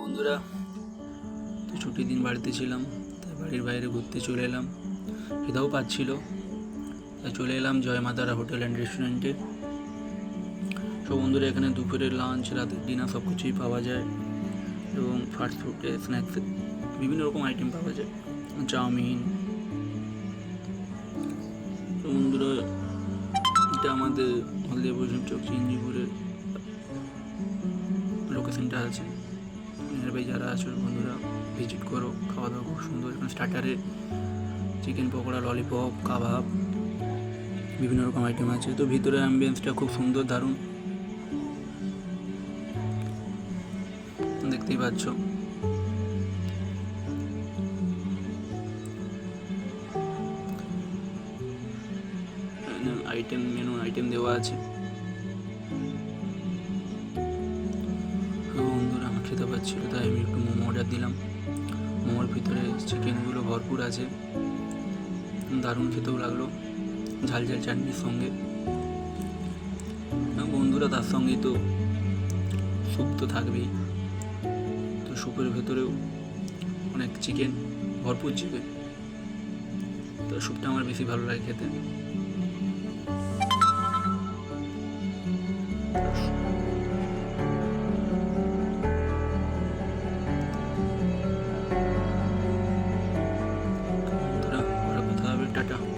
বন্ধুরা, তো ছুটির দিন বাড়িতে ছিলাম, তাই বাড়ির বাইরে ঘুরতে চলে এলাম। খিদাও পাচ্ছিল, তাই চলে এলাম জয় মাতারা হোটেল অ্যান্ড রেস্টুরেন্টে। সব বন্ধুরা, এখানে দুপুরের লাঞ্চ রাতের ডিনার সব কিছুই পাওয়া যায় এবং ফাস্ট ফুডে স্ন্যাক্স বিভিন্ন রকম আইটেম পাওয়া যায়, চাউমিন। তো বন্ধুরা, এটা আমাদের হলদিয়া বৈষ্ণব চৌক চিঞ্জিপুরের লোকেশনটা আছে। নিয়ারবাই যারা আছো বন্ধুরা ভিজিট করো, খাওয়া দাওয়া খুব সুন্দর। এখানে স্টার্টারে চিকেন পকোড়া ললিপপ কাবাব বিভিন্ন রকম আইটেম আছে। তো ভিতরে অ্যাম্বিয়েন্সটা খুব সুন্দর, দারুণ। দেখতেই পাচ্ছ। আইটেম মেনু আইটেম দেওয়া আছে। খেতে পাচ্ছিল, তাই আমি একটু মোমো অর্ডার দিলাম। মোমোর ভিতরে চিকেনগুলো ভরপুর আছে। দারুণ খেতেও লাগল, ঝাল ঝাল চাটনির সঙ্গে। বন্ধুরা, তার সঙ্গেই তো স্যুপ তো থাকবেই। তো স্যুপের ভেতরেও অনেক চিকেন ভরপুর চিকেন তো স্যুপটা আমার বেশি ভালো লাগে খেতে। Chicago.